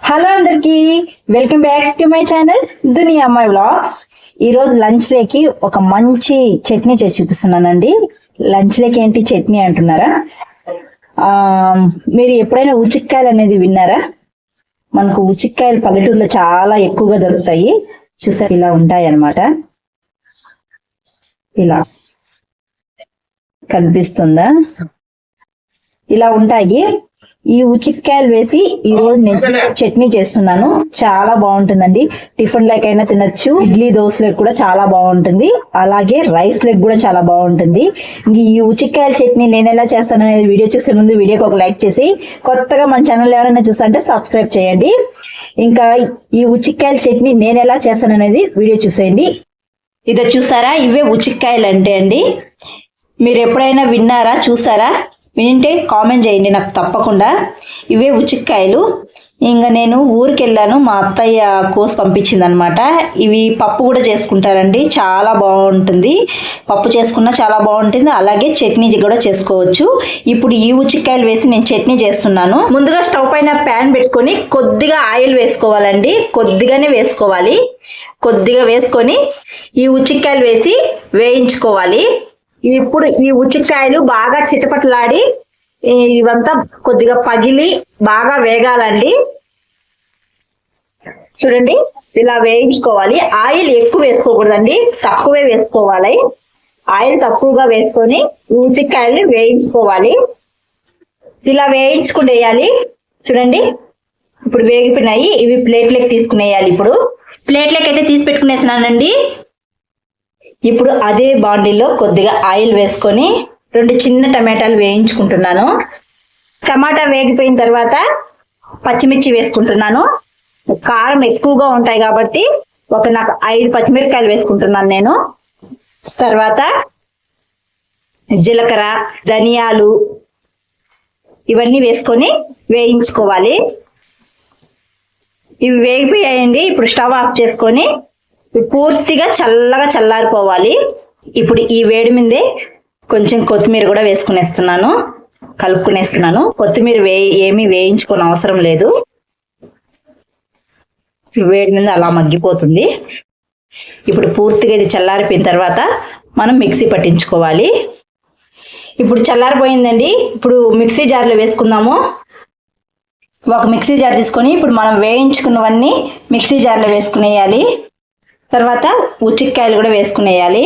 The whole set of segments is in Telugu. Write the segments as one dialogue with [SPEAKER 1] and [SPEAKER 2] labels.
[SPEAKER 1] హలో అందరికి welcome back to my channel Duniya Ammayi vlogs. ఈరోజు లంచ్ డేకి ఒక మంచి చట్నీ చేసి చూపిస్తున్నానండి. లంచ్ డేకి ఏంటి చట్నీ అంటున్నారా? మీరు ఎప్పుడైనా ఉచిక్కాయలు అనేది విన్నారా? మనకు ఉచిక్కాయలు పల్లెటూరులో చాలా ఎక్కువగా దొరుకుతాయి. చూసారు ఇలా ఉంటాయి అన్నమాట ఇలా కనిపిస్తుందా? ఇలా ఉంటాయి. ఈ ఉచిక్కాయలు వేసి ఈ రోజు నేను చట్నీ చేస్తున్నాను. చాలా బాగుంటుందండి. టిఫిన్ లెక్కైనా తినొచ్చు. ఇడ్లీ దోశలకు కూడా చాలా బాగుంటుంది. అలాగే రైస్ లెక్ కూడా చాలా బాగుంటుంది. ఇంక ఈ ఉచిక్కాయల చట్నీ నేను ఎలా చేస్తాను అనేది వీడియో చూసే ముందు వీడియోకి ఒక లైక్ చేసి కొత్తగా మన ఛానల్ ఎవరైనా చూస్తుంటే సబ్స్క్రైబ్ చేయండి. ఇంకా ఈ ఉచిక్కాయల చట్నీ నేను ఎలా చేస్తాను అనేది వీడియో చూసేయండి. ఇదో చూసారా? ఇవే ఉచిక్కాయలు అంటే అండి. మీరు ఎప్పుడైనా విన్నారా? చూసారా? వింటే కామెంట్ చేయండి నాకు తప్పకుండా. ఇవే ఉచిక్కాయలు ఇంకా నేను ఊరికి వెళ్ళాను మా అత్తయ్య కోసి పంపించిందనమాట. ఇవి పప్పు కూడా చేసుకుంటారండి చాలా బాగుంటుంది. పప్పు చేసుకున్నా చాలా బాగుంటుంది అలాగే చట్నీ కూడా చేసుకోవచ్చు. ఇప్పుడు ఈ ఉచిక్కాయలు వేసి నేను చట్నీ చేస్తున్నాను. ముందుగా స్టవ్ పైన ప్యాన్ పెట్టుకొని కొద్దిగా ఆయిల్ వేసుకోవాలండి. కొద్దిగానే వేసుకోవాలి. కొద్దిగా వేసుకొని ఈ ఉచిక్కాయలు వేసి వేయించుకోవాలి. ఇప్పుడు ఈ ఉచిక్కాయలు బాగా చిటపటలాడి ఇవంతా కొద్దిగా పగిలి బాగా వేగాలండి. చూడండి ఇలా వేయించుకోవాలి. ఆయిల్ ఎక్కువ వేసుకోకూడదండి తక్కువే వేసుకోవాలి. ఆయిల్ తక్కువగా వేసుకొని ఈ వేయించుకోవాలి. ఇలా వేయించుకుని చూడండి ఇప్పుడు వేగిపోయినాయి. ఇవి ప్లేట్లకి తీసుకునేయాలి ఇప్పుడు. ప్లేట్లకి అయితే తీసి పెట్టుకునేసినానండి. ఇప్పుడు అదే బాండీలో కొద్దిగా ఆయిల్ వేసుకొని రెండు చిన్న టమాటాలు వేయించుకుంటున్నాను. టమాటా వేగిపోయిన తర్వాత పచ్చిమిర్చి వేసుకుంటున్నాను. కారం ఎక్కువగా ఉంటాయి కాబట్టి ఒక నాకు ఐదు పచ్చిమిరపకాయలు వేసుకుంటున్నాను నేను. తర్వాత జీలకర్ర ధనియాలు ఇవన్నీ వేసుకొని వేయించుకోవాలి. ఇవి వేగిపోయాయండి. ఇప్పుడు స్టవ్ ఆఫ్ చేసుకొని పూర్తిగా చల్లగా చల్లారిపోవాలి. ఇప్పుడు ఈ వేడి మీదే కొంచెం కొత్తిమీర కూడా వేసుకునేస్తున్నాను. కలుపుకునేస్తున్నాను. కొత్తిమీర వే ఏమీ వేయించుకోని అవసరం లేదు. వేడి మీద అలా మగ్గిపోతుంది. ఇప్పుడు పూర్తిగా ఇది చల్లారిపోయిన తర్వాత మనం మిక్సీ పట్టించుకోవాలి. ఇప్పుడు చల్లారిపోయిందండి. ఇప్పుడు మిక్సీ జార్లో వేసుకుందాము. ఒక మిక్సీ జార్ తీసుకొని ఇప్పుడు మనం వేయించుకున్నవన్నీ మిక్సీ జార్లో వేసుకునేయాలి. తర్వాత ఉచిక్కాయలు కూడా వేసుకునేయాలి.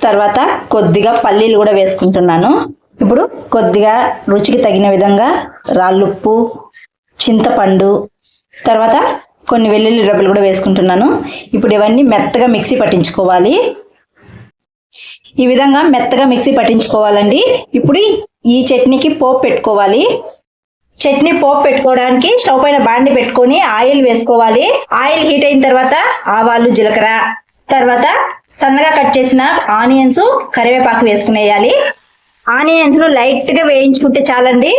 [SPEAKER 1] తర్వాత కొద్దిగా పల్లీలు కూడా వేసుకుంటున్నాను. ఇప్పుడు కొద్దిగా రుచికి తగిన విధంగా రాళ్ళుప్పు చింతపండు తర్వాత కొన్ని వెల్లుల్లి రబ్బలు కూడా వేసుకుంటున్నాను. ఇప్పుడు ఇవన్నీ మెత్తగా మిక్సీ పట్టించుకోవాలి. ఈ విధంగా మెత్తగా మిక్సీ పట్టించుకోవాలండి. ఇప్పుడు ఈ చట్నీకి పోపు పెట్టుకోవాలి. చట్నీ పోపు పెట్టుకోవడానికి స్టవ్ పైన బాండి పెట్టుకొని ఆయిల్ వేసుకోవాలి. ఆయిల్ హీట్ అయిన తర్వాత ఆవాలు జీలకర్ర తర్వాత సన్నగా కట్ చేసిన ఆనియన్స్ కరివేపాకు వేసుకునేయాలి. ఆనియన్స్ లైట్గా వేయించుకుంటే చాలండి.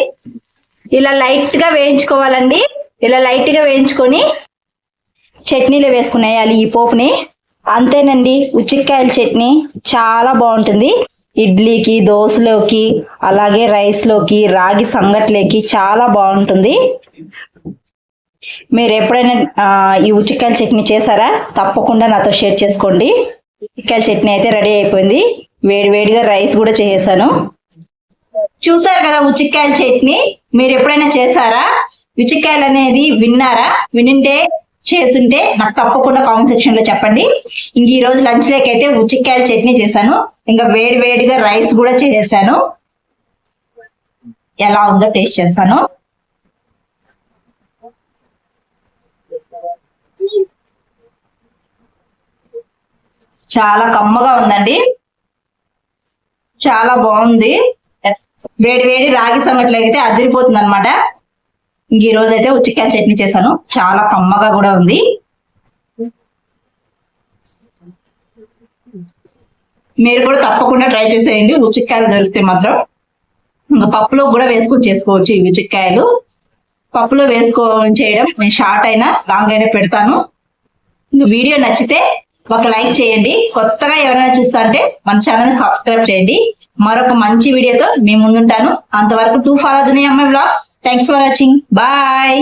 [SPEAKER 1] ఇలా లైట్గా వేయించుకోవాలండి. ఇలా లైట్గా వేయించుకొని చట్నీలో వేసుకునేయాలి ఈ పోపుని. అంతేనండి. ఉచ్చిక్కాయల చట్నీ చాలా బాగుంటుంది. ఇడ్లీకి దోశలోకి అలాగే రైస్లోకి రాగి సంగట్లేకి చాలా బాగుంటుంది. మీరు ఎప్పుడైనా ఈ ఉచ్చిక్కాయల చట్నీ చేశారా? తప్పకుండా నాతో షేర్ చేసుకోండి. ఉచ్చిక్కాయల చట్నీ అయితే రెడీ అయిపోయింది. వేడి వేడిగా రైస్ కూడా చేసేసాను. చూసారు కదా ఉచ్చిక్కాయల చట్నీ? మీరు ఎప్పుడైనా చేశారా? ఉచ్చిక్కాయలు అనేది విన్నారా? వినింటే చేస్తుంటే నాకు తప్పకుండా కామెంట్ సెక్షన్లో చెప్పండి. ఇంక ఈ రోజు లంచ్ లేక్ అయితే ఉచ్చిక్కాయల చట్నీ చేశాను. ఇంకా వేడి వేడిగా రైస్ కూడా చేసేసాను. ఎలా ఉందో టేస్ట్ చేస్తాను. చాలా కమ్మగా ఉందండి. చాలా బాగుంది. వేడి వేడి రాగి సంగట్లో అయితే అదిరిపోతుంది అనమాట ఈ రోజు అయితే ఉచిక్కాయ చట్నీ చేశాను. చాలా కమ్మగా కూడా ఉంది. మీరు కూడా తప్పకుండా ట్రై చేసేయండి. ఉచ్చికాయలు దొరికితే మాత్రం. ఇంకా పప్పులో కూడా వేసుకొని చేసుకోవచ్చు ఈ ఉచిక్కాయలు పప్పులో వేసుకొని చేయడం నేను షార్ట్ అయినా లాంగ్ అయినా పెడతాను. వీడియో నచ్చితే ఒక లైక్ చేయండి. కొత్తగా ఎవరైనా చూస్తా అంటే మన ఛానల్ సబ్స్క్రైబ్ చేయండి. మరొక మంచి వీడియోతో మేము ముందుంటాను. అంతవరకు to follow Duniya Ammayi blogs thanks for watching bye